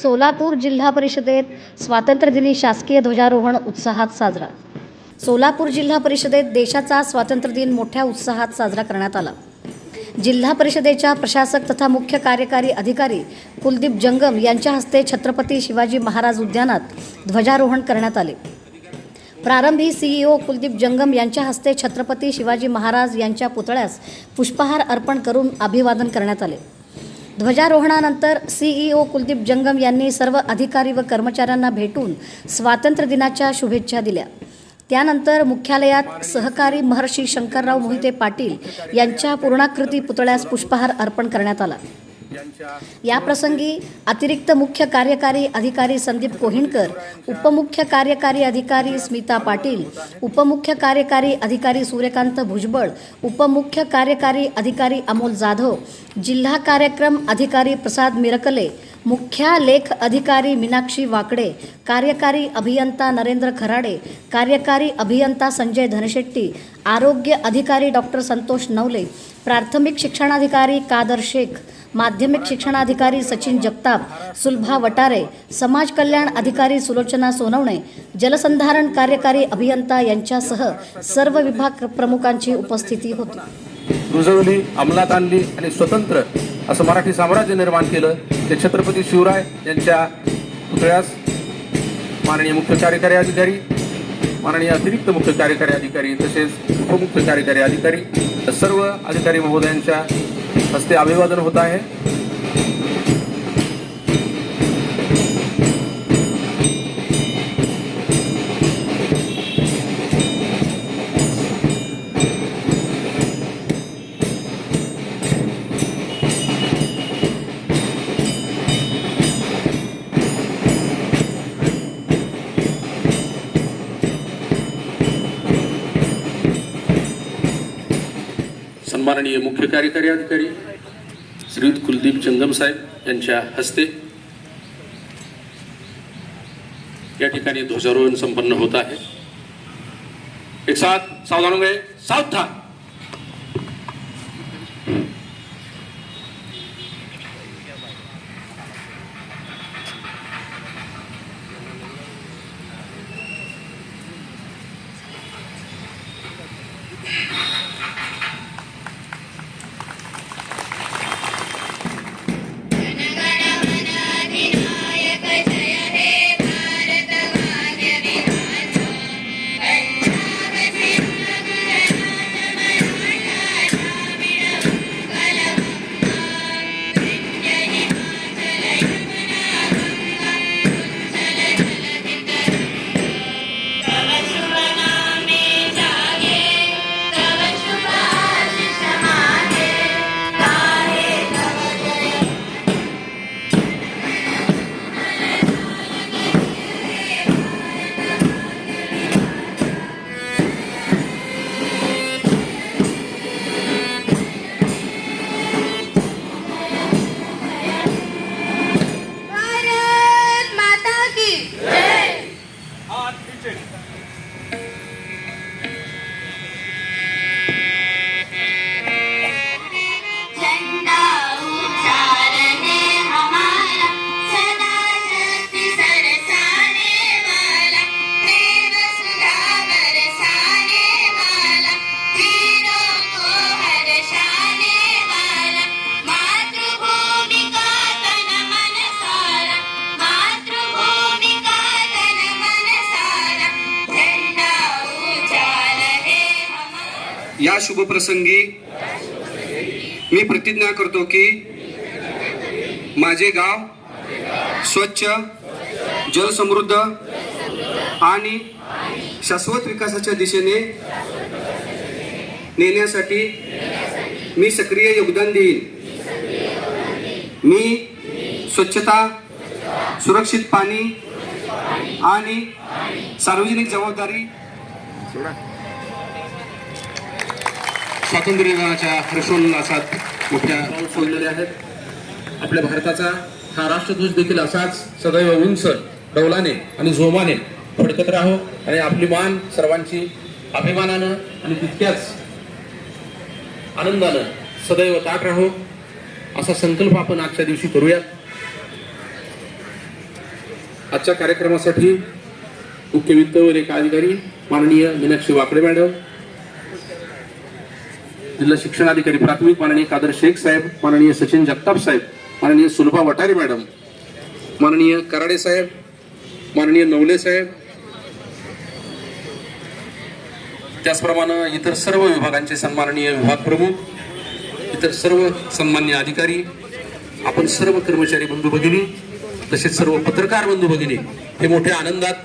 सोलापूर जिल्हा परिषदेत स्वातंत्र्यदिनी शासकीय ध्वजारोहण उत्साहात साजरा. सोलापूर जिल्हा परिषदेत देशाचा स्वातंत्र्यदिन मोठ्या उत्साहात साजरा करण्यात आला. जिल्हा परिषदेच्या प्रशासक तथा मुख्य कार्यकारी अधिकारी कुलदीप जंगम यांच्या हस्ते छत्रपती शिवाजी महाराज उद्यानात ध्वजारोहण करण्यात आले. प्रारंभी सीईओ कुलदीप जंगम यांच्या हस्ते छत्रपती शिवाजी महाराज यांच्या पुतळ्यास पुष्पहार अर्पण करून अभिवादन करण्यात आले. ध्वजारोहणानंतर सीईओ कुलदीप जंगम यांनी सर्व अधिकारी व कर्मचाऱ्यांना भेटून स्वातंत्र्य दिनाच्या शुभेच्छा दिल्या त्यानंतर मुख्यालयात सहकारी महर्षी शंकरराव मोहिते पाटील यांच्या पूर्णाकृती पुतळ्यास पुष्पहार अर्पण करण्यात आला. याप्रसंगी अतिरिक्त मुख्य कार्यकारी अधिकारी संदीप कोहिणकर उपमुख्य कार्यकारी अधिकारी स्मिता पाटील उपमुख्य कार्यकारी अधिकारी सूर्यकांत भुजबळ उपमुख्य कार्यकारी अधिकारी अमोल जाधव जिल्हा कार्यक्रम अधिकारी प्रसाद मिरकले मुख्या लेख अधिकारी मीनाक्षी वाकडे कार्यकारी अभियंता नरेंद्र खराडे कार्यकारी अभियंता संजय धनशेट्टी आरोग्य अधिकारी डॉक्टर संतोष नवले प्राथमिक शिक्षणाधिकारी कादर शेख माध्यमिक शिक्षणाधिकारी सचिन जगताप सुलभा वटारे समाज कल्याण अधिकारी सुलोचना सोनवणे जलसंधारण कार्यकारी अभियंता यांच्यासह सर्व विभाग प्रमुखांची उपस्थिती होती. रुजवली अंमलात आणली आणि स्वतंत्र असं मराठी साम्राज्य निर्माण केलं ते छत्रपती शिवराय यांच्या पुतळ्यास माननीय मुख्य कार्यकारी अधिकारी माननीय अतिरिक्त मुख्य कार्यकारी अधिकारी तसेच उपमुख्य कार्यकारी अधिकारी सर्व अधिकारी महोदयांच्या हस्ते अभिवादन होत आहे. सन्माननीय मुख्य कार्यकारी अधिकारी श्रीयुत कुलदीप चंगम साहेब यांच्या हस्ते या ठिकाणी ध्वजारोहण संपन्न होत आहे. एक साथ सावधान हो गए सावधान! Christian. या शुभ प्रसंगी मी प्रतिज्ञा करतो की माझे गाव स्वच्छ जलसमृद्ध आणि शाश्वत विकासाच्या दिशेने नेण्यासाठी मी सक्रिय योगदान देईन. मी स्वच्छता सुरक्षित पाणी आणि सार्वजनिक जबाबदारी स्वातंत्र्य दिनाच्या हर्षोल्लासात मोठ्या सोडलेले आहेत. आपल्या भारताचा हा राष्ट्रध्वज देखील असाच सदैव उंच डौलाने आणि जोमाने फडकत राहो आणि आपली मान सर्वांची अभिमानानं आणि तितक्याच आनंदानं सदैव ताट राहो. असा संकल्प आपण आजच्या दिवशी करूयात. आजच्या कार्यक्रमासाठी मुख्य वित्त व लेखा अधिकारी माननीय मीनाक्षी वाकडे मॅडम जिल्हा शिक्षणाधिकारी प्राथमिक माननीय कादर शेख साहेब माननीय सचिन जगताप साहेब माननीय सुलभा वटारे मॅडम माननीय कराडे साहेब माननीय नवले साहेब त्याचप्रमाणे इतर सर्व विभागांचे सन्माननीय विभाग प्रमुख इतर सर्व सन्मान्य अधिकारी आपण सर्व कर्मचारी बंधू भगिनी तसेच सर्व पत्रकार बंधू भगिनी हे मोठ्या आनंदात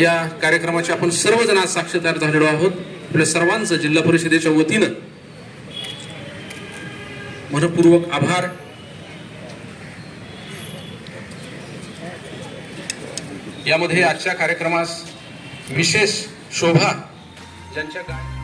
या कार्यक्रमाचे आपण सर्वजण आज साक्षीदार झालेलो आहोत. आपल्या सर्वांचं जिल्हा परिषदेच्या वतीनं मनपूर्वक आभार. यामध्ये आजच्या कार्यक्रमास विशेष शोभा ज्यांच्या गाय